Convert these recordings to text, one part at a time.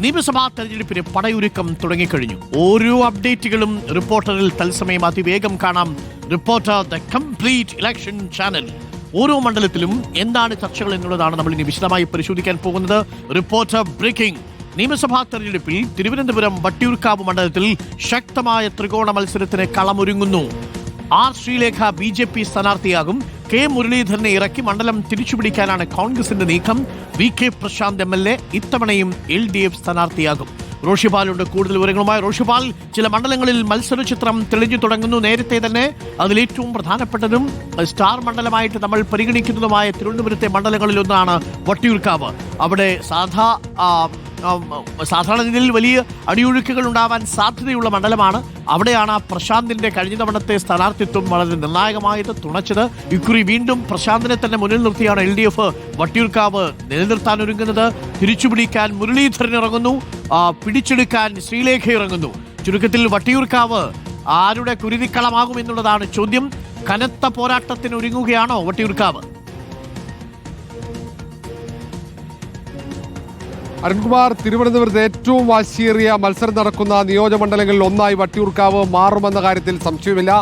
നിയമസഭാ തെരഞ്ഞെടുപ്പിന് പടയൊരുക്കം തുടങ്ങിക്കഴിഞ്ഞു. ഓരോ അപ്ഡേറ്റുകളും റിപ്പോർട്ടറിൽ തത്സമയം അതിവേഗം കാണാം. Reporter the complete election channel. ഓരോ മണ്ഡലത്തിലും എന്താണ് ചർച്ചകൾ എന്നുള്ളതാണ് നമ്മൾ ഇനി വിശദമായി പരിശോധിക്കാൻ പോകുന്നത്. Reporter breaking. നിയമസഭാ തെരഞ്ഞെടുപ്പിൽ തിരുവനന്തപുരം വട്ടിയൂർക്കാവ് മണ്ഡലത്തിൽ ശക്തമായ ത്രികോണ മത്സരത്തിന് കളമൊരുങ്ങുന്നു. R Sreelekha B J P സ്ഥാനാർത്ഥിയാകും K മുരളീധരനെ ഇറക്കി മണ്ഡലം തിരിച്ചുപിടിക്കാനാണ് കോൺഗ്രസിന്റെ നീക്കം. V K Prasanth M L A ഇത്തവണയും എൽ ഡി എഫ് സ്ഥാനാർത്ഥിയാകും. റോഷിപാലുണ്ട്. കൂടുതൽ വിവരങ്ങളുമായി റോഷിപാൽ. ചില മണ്ഡലങ്ങളിൽ മത്സര ചിത്രം തെളിഞ്ഞു തുടങ്ങുന്നു. നേരത്തെ തന്നെ അതിലേറ്റവും പ്രധാനപ്പെട്ടതും സ്റ്റാർ മണ്ഡലമായിട്ട് നമ്മൾ പരിഗണിക്കുന്നതുമായ തിരുവനന്തപുരത്തെ മണ്ഡലങ്ങളിൽ ഒന്നാണ് വട്ടിയൂർക്കാവ്. അവിടെ സാധാ സാധാരണ രീതിയിൽ വലിയ അടിയൊഴുക്കുകൾ ഉണ്ടാവാൻ സാധ്യതയുള്ള മണ്ഡലമാണ്. അവിടെയാണ് പ്രശാന്തിന്റെ കഴിഞ്ഞ തവണത്തെ സ്ഥാനാർത്ഥിത്വം വളരെ നിർണായകമായത്. തുണച്ചത് ഇക്കുറി വീണ്ടും പ്രശാന്തിനെ തന്നെ മുന്നിൽ നിർത്തിയാണ് എൽ ഡി എഫ് വട്ടിയൂർക്കാവ് നിലനിർത്താൻ ഒരുങ്ങുന്നത്. തിരിച്ചുപിടിക്കാൻ മുരളീധരൻ ഇറങ്ങുന്നു. പിടിച്ചെടുക്കാൻ ശ്രീലേഖ ഇറങ്ങുന്നു. ചുരുക്കത്തിൽ വട്ടിയൂർക്കാവ് ആരുടെ കുരുതിക്കളമാകും എന്നുള്ളതാണ് ചോദ്യം. കനത്ത പോരാട്ടത്തിന് ഒരുങ്ങുകയാണോ വട്ടിയൂർക്കാവ്? അരുൺകുമാർ തിരുവനന്തപുരത്ത് ഏറ്റവും വാശിയേറിയ മത്സരം നടക്കുന്ന നിയോജകമണ്ഡലങ്ങളിൽ ഒന്നായി വട്ടിയൂർക്കാവ് മാറുമെന്ന കാര്യത്തിൽ സംശയമില്ല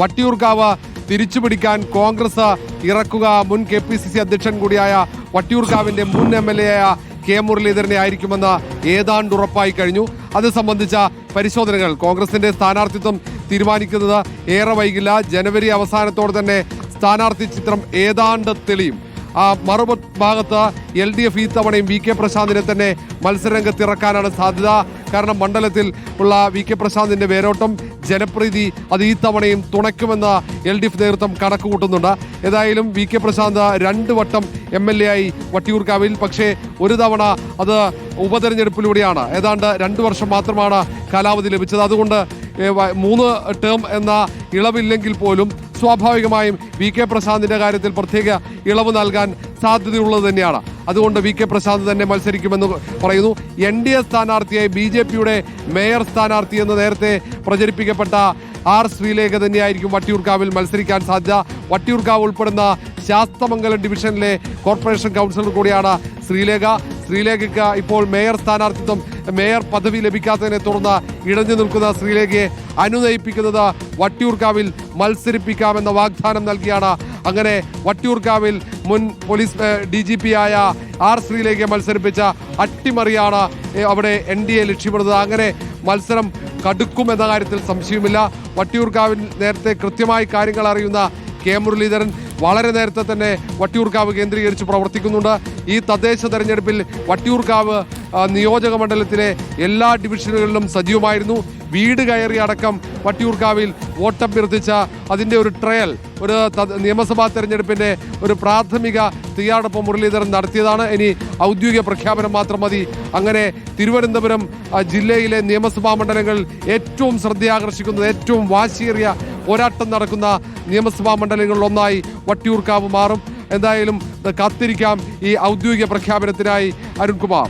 വട്ടിയൂർക്കാവ് തിരിച്ചുപിടിക്കാൻ കോൺഗ്രസ് ഇറക്കുക മുൻ കെ പി സി സി അധ്യക്ഷൻ കൂടിയായ വട്ടിയൂർക്കാവിന്റെ മുൻ എം എൽ എ ആയ കെ മുരളീധരനെ ആയിരിക്കുമെന്ന് ഏതാണ്ട് ഉറപ്പായി കഴിഞ്ഞു. അത് സംബന്ധിച്ച പരിശോധനകൾ കോൺഗ്രസിന്റെ സ്ഥാനാർത്ഥിത്വം തീരുമാനിക്കുന്നത് ഏറെ വൈകില്ല. ജനുവരി അവസാനത്തോടെ തന്നെ സ്ഥാനാർത്ഥി ചിത്രം ഏതാണ്ട് തെളിയും. ആ മറുഭാഗത്ത് എൽ ഡി എഫ് ഈ തവണയും വി കെ പ്രശാന്തിനെ തന്നെ മത്സരരംഗത്തിറക്കാനാണ് സാധ്യത. കാരണം മണ്ഡലത്തിൽ ഉള്ള വി കെ പ്രശാന്തിന്റെ വേരോട്ടം ജനപ്രീതി അത് ഈ തവണയും തുണയ്ക്കുമെന്ന് എൽ ഡി എഫ് നേതൃത്വം കണക്ക് കൂട്ടുന്നുണ്ട് ഏതായാലും വി കെ പ്രശാന്ത് രണ്ട് വട്ടം എം എൽ എ ആയി വട്ടിയൂർക്കാവിൽ. പക്ഷേ ഒരു തവണ അത് ഉപതെരഞ്ഞെടുപ്പിലൂടെയാണ്. ഏതാണ്ട് രണ്ട് വർഷം മാത്രമാണ് കാലാവധി ലഭിച്ചത്. അതുകൊണ്ട് മൂന്ന് ടേം എന്ന ഇളവില്ലെങ്കിൽ പോലും സ്വാഭാവികമായും വി കെ പ്രശാന്തിന്റെ കാര്യത്തിൽ പ്രത്യേക ഇളവ് നൽകാൻ സാധ്യതയുള്ളത് തന്നെയാണ്. അതുകൊണ്ട് വി കെ പ്രശാന്ത് തന്നെ മത്സരിക്കുമെന്ന് പറയുന്നു. എൻ ഡി എ സ്ഥാനാർത്ഥിയായി ബി ജെ പിയുടെ മേയർ സ്ഥാനാർത്ഥി എന്ന് നേരത്തെ പ്രചരിപ്പിക്കപ്പെട്ട ആർ ശ്രീലേഖ തന്നെയായിരിക്കും വട്ടിയൂർക്കാവിൽ മത്സരിക്കാൻ സാധ്യത. വട്ടിയൂർക്കാവ് ഉൾപ്പെടുന്ന ശാസ്തമംഗലം ഡിവിഷനിലെ കോർപ്പറേഷൻ കൗൺസിലർ കൂടിയാണ് ശ്രീലേഖ. ശ്രീലേഖയ്ക്ക് ഇപ്പോൾ മേയർ സ്ഥാനാർത്ഥിത്വം മേയർ പദവി ലഭിക്കാത്തതിനെ തുടർന്ന് ഇടഞ്ഞു നിൽക്കുന്ന ശ്രീലേഖയെ അനുനയിപ്പിക്കുന്നത് വട്ടിയൂർക്കാവിൽ മത്സരിപ്പിക്കാമെന്ന വാഗ്ദാനം നൽകിയാണ്. അങ്ങനെ വട്ടിയൂർക്കാവിൽ മുൻ പോലീസ് ഡി ജി പി ആയ ആർ ശ്രീലേഖയെ മത്സരിപ്പിച്ച അട്ടിമറിയാണ് അവിടെ എൻ ഡി എ ലക്ഷ്യമിടുന്നത്. അങ്ങനെ മത്സരം കടുക്കും കടുക്കുമെന്ന കാര്യത്തിൽ സംശയമില്ല വട്ടിയൂർക്കാവിൽ നേരത്തെ കൃത്യമായി കാര്യങ്ങൾ അറിയുന്ന കെ മുരളീധരൻ വളരെ നേരത്തെ തന്നെ വട്ടിയൂർക്കാവ് കേന്ദ്രീകരിച്ച് പ്രവർത്തിക്കുന്നുണ്ട്. ഈ തദ്ദേശ തെരഞ്ഞെടുപ്പിൽ വട്ടിയൂർക്കാവ് നിയോജക മണ്ഡലത്തിലെ എല്ലാ ഡിവിഷനുകളിലും സജീവമായിരുന്നു. വീട് കയറി അടക്കം വട്ടിയൂർക്കാവിൽ വോട്ടഭ്യർത്ഥിച്ച അതിന്റെ ഒരു ട്രയൽ ഒരു നിയമസഭാ തെരഞ്ഞെടുപ്പിന്റെ ഒരു പ്രാഥമിക തയ്യാറെടുപ്പ് മുരളീധരൻ നടത്തിയതാണ്. ഇനി ഔദ്യോഗിക പ്രഖ്യാപനം മാത്രം മതി. അങ്ങനെ തിരുവനന്തപുരം ജില്ലയിലെ നിയമസഭാ മണ്ഡലങ്ങളിൽ ഏറ്റവും ശ്രദ്ധയാകർഷിക്കുന്നത് ഏറ്റവും വാശിയേറിയ പോരാട്ടം നടക്കുന്ന നിയമസഭാ മണ്ഡലങ്ങളിലൊന്നായി വട്ടിയൂർക്കാവ് മാറും. എന്തായാലും കാത്തിരിക്കാം ഈ ഔദ്യോഗിക പ്രഖ്യാപനത്തിനായി അരുൺകുമാർ.